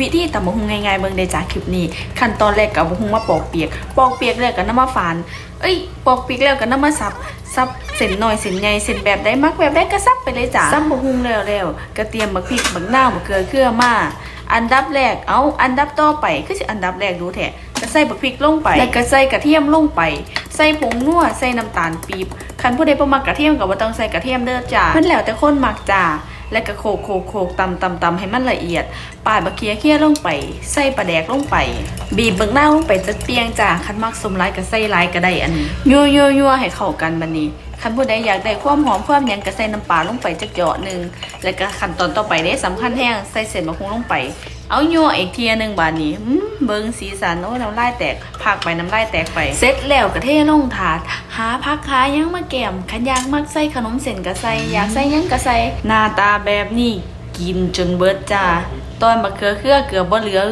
วิธีตำบักหุ่งง่ายๆเบิ่งได้จากคลิปนี้ ขั้นตอนแรกก็เอาบักหุ่งมาปอกเปียก ปอกเปียกแล้วก็นำมาฝาน เอ้ย ปอกเปียกแล้วก็นำมาสับสับเส้นน้อยเส้นใหญ่เส้นแบบใดมักแบบใดก็สับไปเลยจ้ะซับบักหุ่งแล้วแล้วก็เตรียมบักพริกบักนาวบักเกลือเกลือมาอันดับแรก เอาอันดับต่อไปคือสิอันดับแรกดูแท้ก็ใส่บักพริกลงไป แล้วก็ใส่กระเทียมลงไป ใส่ผงนัว ใส่น้ำตาลปี๊บคันผู้ใดบ่มักกระเทียมก็บ่ต้องใส่กระเทียมเด้อจ้ามันแล้วแต่คนมักจ้า แล้วก็โขกโขกโขกตำตำตำให้มันละเอียดปาดบะเคียเคี้ยลงไป ใส่ปลาแดกลงไป บีบเบิ่งหน้าลงไปจะเปียงจ้าคันมักสมไลกับใส่ไลก็ได้อันนี้ยั่วยั่วยั่วให้เข้ากันบันนี้ คันผู้ใดอยากได้ความหอมความหยังก็ใส่น้ำปลาลงไปจักเหยาะหนึ่งแล้วก็ขั้นตอนต่อไปเด้สำคัญแห้งใส่เศษมะฮุงลงไป เอายั่วอีกเทียหนึงบาดนี้เบิ่งสีสันโอ้ยน้ำลายแตกผักไปน้ำลายแตกไปเสร็จแล้วก็เทลงถาด หาผักหายังมาแกมขันยากมักใส่ขนมเส้นก็ใส่อยากใส่ยังก็ใส่หน้าตาแบบนี้กินจนเบิดจ้าตอนมะเขือเครือเกือบบ่เหลือ